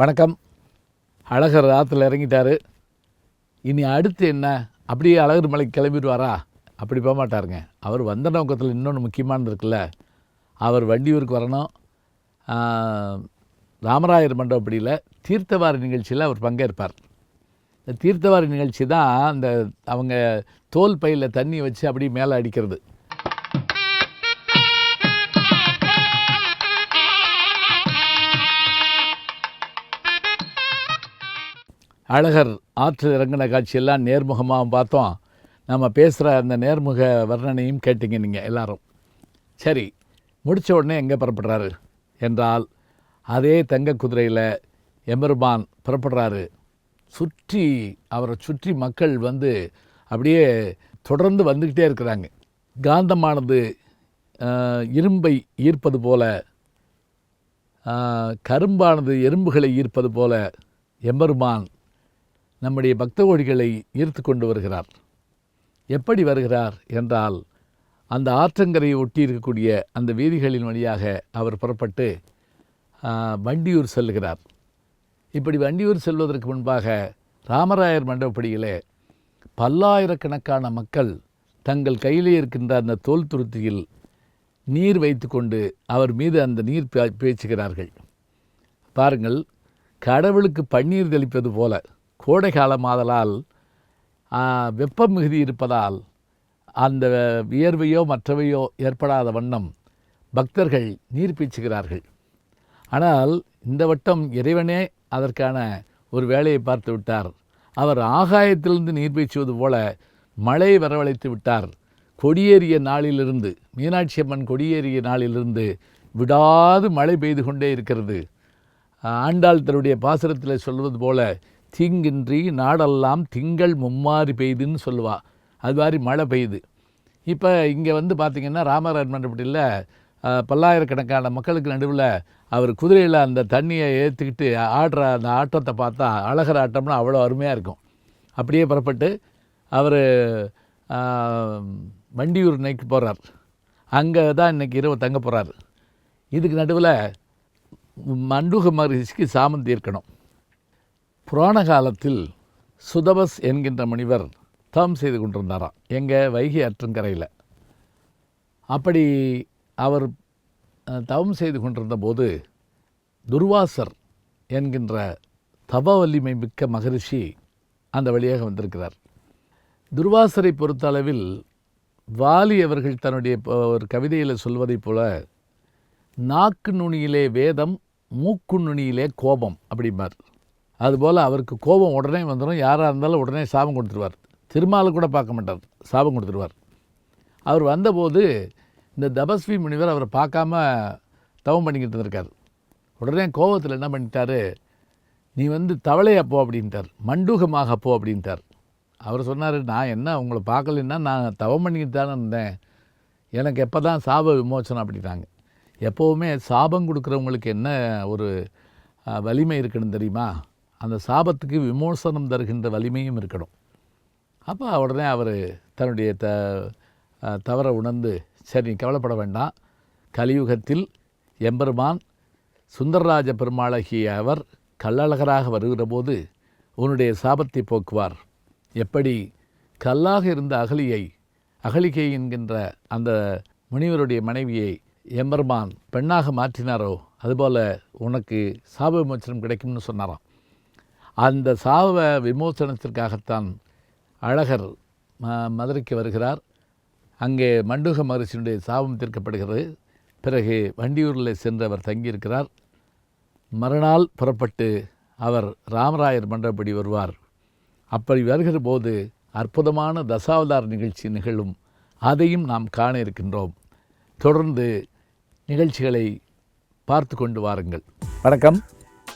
வணக்கம். அழகர் ஆற்றுல இறங்கிட்டாரு. இனி அடுத்து என்ன? அப்படியே அழகர் மலைக்கு கிளம்பிடுவாரா? அப்படி போக மாட்டாருங்க. அவர் வந்த நோக்கத்தில் இன்னொன்று முக்கியமானது இருக்குல்ல. அவர் வண்டியூருக்கு வரணும். ராமராயர் மண்டபப்படியில் தீர்த்தவாரி நிகழ்ச்சியில் அவர் பங்கேற்பார். இந்த தீர்த்தவாரி நிகழ்ச்சி தான் அந்த அவங்க தோல் பையில் தண்ணி வச்சு அப்படியே மேலே அடிக்கிறது. அழகர் ஆற்றில் இறங்கின காட்சியெல்லாம் நேர்முகமாக பார்த்தோம். நம்ம பேசுகிற அந்த நேர்முக வர்ணனையும் கேட்டீங்க நீங்கள் எல்லாரும். சரி முடித்த உடனே எங்கே புறப்படுறாரு? என்றால் அதே தங்க குதிரையில் எம்பெருமான் புறப்படுறாரு. சுற்றி அவரை சுற்றி மக்கள் வந்து அப்படியே தொடர்ந்து வந்துக்கிட்டே இருக்கிறாங்க. காந்தமானது இரும்பை ஈர்ப்பது போல கரும்பானது எறும்புகளை ஈர்ப்பது போல எம்பெருமான் நம்முடைய பக்த கோடிகளை ஈர்த்து கொண்டு வருகிறார். எப்படி வருகிறார் என்றால் அந்த ஆற்றங்கரையை ஒட்டி இருக்கக்கூடிய அந்த வீதிகளின் வழியாக அவர் புறப்பட்டு வண்டியூர் செல்லுகிறார். இப்படி வண்டியூர் செல்வதற்கு முன்பாக ராமராயர் மண்டபப்படியிலே பல்லாயிரக்கணக்கான மக்கள் தங்கள் கையிலே இருக்கின்ற அந்த தோல் துருத்தியில் நீர் வைத்துக்கொண்டு அவர் மீது அந்த நீர் பே- பேச்சுகிறார்கள் பாருங்கள் கடவுளுக்கு பன்னீர் தெளிப்பது போல. கோடை காலமாதலால் வெப்பம் மிகுதி இருப்பதால் அந்த வியர்வையோ மற்றவையோ ஏற்படாத வண்ணம் பக்தர்கள் நீர் பீச்சுகிறார்கள். ஆனால் இந்த வட்டம் இறைவனே அதற்கான ஒரு வேலையை பார்த்து விட்டார். அவர் ஆகாயத்திலிருந்து நீர் பீச்சுவது போல மழை வரவழைத்து விட்டார். கொடியேறிய நாளிலிருந்து மீனாட்சி அம்மன் கொடியேறிய நாளிலிருந்து விடாது மழை பெய்து கொண்டே இருக்கிறது. ஆண்டாள் தன்னுடைய பாசுரத்தில் சொல்வது போல தீங்கின்றி நாடெல்லாம் திங்கள் மும்மாறி பெய்துன்னு சொல்லுவா. அது மாதிரி மழை பெய்யுது. இப்போ இங்கே வந்து பார்த்திங்கன்னா ராமராஜ் மண்டபத்தில் பல்லாயிரக்கணக்கான மக்களுக்கு நடுவில் அவர் குதிரையில் அந்த தண்ணியை ஏற்றுக்கிட்டு ஆடுற அந்த ஆட்டத்தை பார்த்தா அழகர் ஆட்டம்னா அவ்வளோ அருமையாக இருக்கும். அப்படியே புறப்பட்டு அவர் வண்டியூர் நைக்கு போகிறார் அங்கே தான் இன்றைக்கி இரவு தங்க போகிறார் இதுக்கு நடுவில் மண்டுக மகரிஷிக்கு சாமந்தி இருக்கணும் புராண காலத்தில் சுதபஸ் என்கின்ற முனிவர் தவம் செய்து கொண்டிருந்தாராம் எங்கள் வைகை ஆற்றங்கரையில் அப்படி அவர் தவம் செய்து கொண்டிருந்த போது துர்வாசர் என்கின்ற தப வலிமை மிக்க மகரிஷி அந்த வழியாக வந்திருக்கிறார். துர்வாசரை பொறுத்த அளவில் வாலி அவர்கள் தன்னுடைய ஒரு கவிதையில் சொல்வதைப் போல நாக்கு நுனியிலே வேதம் மூக்கு நுனியிலே கோபம் அப்படிம்பார். அதுபோல் அவருக்கு கோபம் உடனே வந்துடும் யாராக இருந்தாலும் உடனே சாபம் கொடுத்துருவார். திருமாலை கூட பார்க்க மாட்டார். சாபம் கொடுத்துருவார். அவர் வந்தபோது இந்த தபஸ்வி முனிவர் அவரை பார்க்காம தவம் பண்ணிக்கிட்டு இருந்திருக்கார். உடனே கோபத்தில் என்ன பண்ணிட்டாரு? நீ வந்து தவளையாக போ அப்படின்ட்டார். மண்டூகமாக போ அப்படின்ட்டார். அவர் சொன்னார் நான் என்ன உங்களை பார்க்கலன்னா நான் தவம் பண்ணிக்கிட்டு தானே இருந்தேன். எனக்கு எப்போ தான் சாப விமோசனம் அப்படின்னாங்க. எப்போவுமே சாபம் கொடுக்குறவங்களுக்கு என்ன ஒரு வலிமை இருக்குன்னு தெரியுமா? அந்த சாபத்துக்கு விமோசனம் தருகின்ற வலிமையும் இருக்கணும். அப்போ உடனே அவர் தன்னுடைய த தவறை உணர்ந்து சரி நீ கவலைப்பட வேண்டாம். கலியுகத்தில் எம்பெருமான் சுந்தரராஜ பெருமாளகிய அவர் கள்ளழகராக வருகிற போது உன்னுடைய சாபத்தை போக்குவார். எப்படி? கல்லாக இருந்த அகலியை அகலிகை என்கின்ற அந்த முனிவருடைய மனைவியை எம்பெருமான் பெண்ணாக மாற்றினாரோ? அதுபோல் உனக்கு சாப விமோச்சனம் கிடைக்கும்னு சொன்னாராம். அந்த சாப விமோசனத்திற்காகத்தான் அழகர் ம- மதுரைக்கு வருகிறார். அங்கே மண்டுக மகரிஷியினுடைய சாபம் தீர்க்கப்படுகிறது. பிறகு வண்டியூரில் சென்று அவர் தங்கியிருக்கிறார். மறுநாள் புறப்பட்டு அவர் ராமராயர் மன்றப்படி வருவார். அப்படி வருகிற போது அற்புதமான தசாவதார் நிகழ்ச்சி நிகழும். அதையும் நாம் காண இருக்கின்றோம். தொடர்ந்து நிகழ்ச்சிகளை பார்த்து கொண்டு வாருங்கள். வணக்கம்.